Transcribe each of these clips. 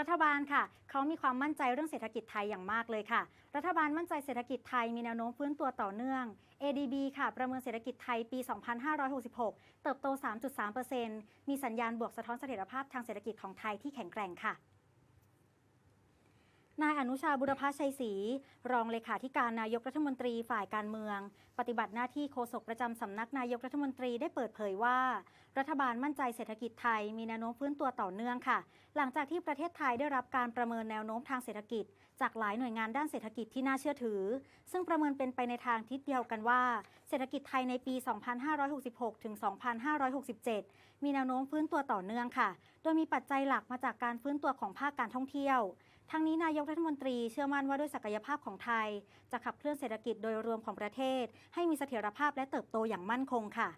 รัฐบาลค่ะ เขามีความมั่นใจเรื่องเศรษฐกิจไทยอย่างมากเลยค่ะ รัฐบาลมั่นใจเศรษฐกิจไทยมีแนวโน้มฟื้นตัวต่อเนื่อง ADB ค่ะ ประเมินเศรษฐกิจไทยปี 2566 เติบโต 3.3%มีสัญญาณบวกสะท้อนเสถียรภาพทางเศรษฐกิจของไทยที่แข็งแกร่งค่ะ นายอนุชาบุรพชัยศรีรองเลขาธิการนายกรัฐมนตรีฝ่ายการเมือง ปฏิบัติหน้าที่โฆษกประจำสำนักนายกรัฐมนตรีได้เปิดเผยว่า รัฐบาลมั่นใจเศรษฐกิจไทยมีแนวโน้มฟื้นตัวต่อเนื่องค่ะ หลังจากที่ประเทศไทยได้รับการประเมินแนวโน้มทางเศรษฐกิจ จากหลายหน่วยงานด้านเศรษฐกิจที่น่าเชื่อถือ ซึ่งประเมินเป็นไปในทางทิศเดียวกันว่า เศรษฐกิจไทยในปี 2566 ถึง 2567 มีแนวโน้มฟื้นตัวต่อเนื่องค่ะ โดยมีปัจจัยหลักมาจากการฟื้นตัวของภาคการท่องเที่ยว ทั้งนี้นายกรัฐมนตรีเชื่อมั่นว่าด้วยศักยภาพของไทย จะขับเคลื่อนเศรษฐกิจโดยรวมของประเทศ ให้มีเสถียรภาพและเติบโตอย่างมั่นคงค่ะ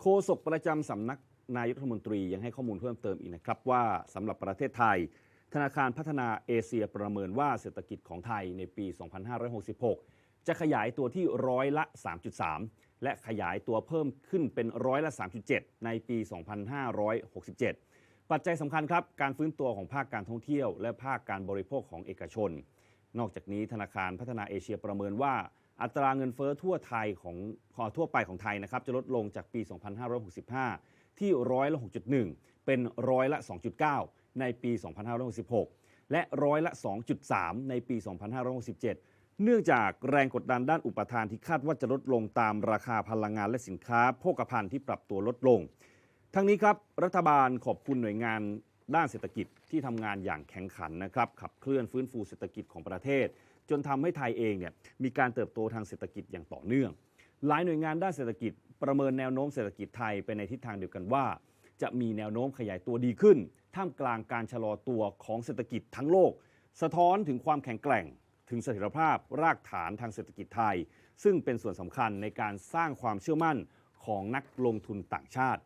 โฆษกประจำสำนักนายกรัฐมนตรียังให้ข้อมูลเพิ่มเติมอีกนะครับว่าสำหรับประเทศไทย ธนาคารพัฒนาเอเชียประเมินว่าเศรษฐกิจของไทยในปี 2566 จะขยายตัวที่ร้อยละ 3.3 และขยายตัวเพิ่มขึ้นเป็นร้อยละ 3.7 ในปี 2567 ปัจจัยสำคัญครับ การฟื้นตัวของภาคการท่องเที่ยว และภาคการบริโภคของเอกชน นอกจากนี้ธนาคารพัฒนาเอเชียประเมินว่าอัตราเงินเฟ้อทั่วไทยของขอทั่วไปของไทยนะครับจะลดลงจากปี 2565 ที่ร้อยละ 6.1 เป็นร้อยละ 2.9 ในปี 2566 และร้อยละ 2.3 ในปี 2567 เนื่องจากแรงกดดันด้านอุปทานที่คาดว่าจะลดลงตามราคาพลังงานและสินค้าโภคภัณฑ์ที่ปรับตัวลดลง ทั้งนี้ครับรัฐบาลขอบคุณหน่วยงานด้านเศรษฐกิจที่ทำงานอย่างแข็งขันนะครับขับเคลื่อนฟื้นฟูเศรษฐกิจของประเทศ จนทำให้ไทยเองเนี่ยมีการเติบโตทางเศรษฐกิจอย่างต่อเนื่อง หลายหน่วยงานด้านเศรษฐกิจประเมินแนวโน้มเศรษฐกิจไทยไปในทิศทางเดียวกันว่า จะมีแนวโน้มขยายตัวดีขึ้น ท่ามกลางการชะลอตัวของเศรษฐกิจทั้งโลก สะท้อนถึงความแข็งแกร่ง ถึงเสถียรภาพรากฐานทางเศรษฐกิจไทย ซึ่งเป็นส่วนสำคัญในการสร้างความเชื่อมั่นของนักลงทุนต่างชาติ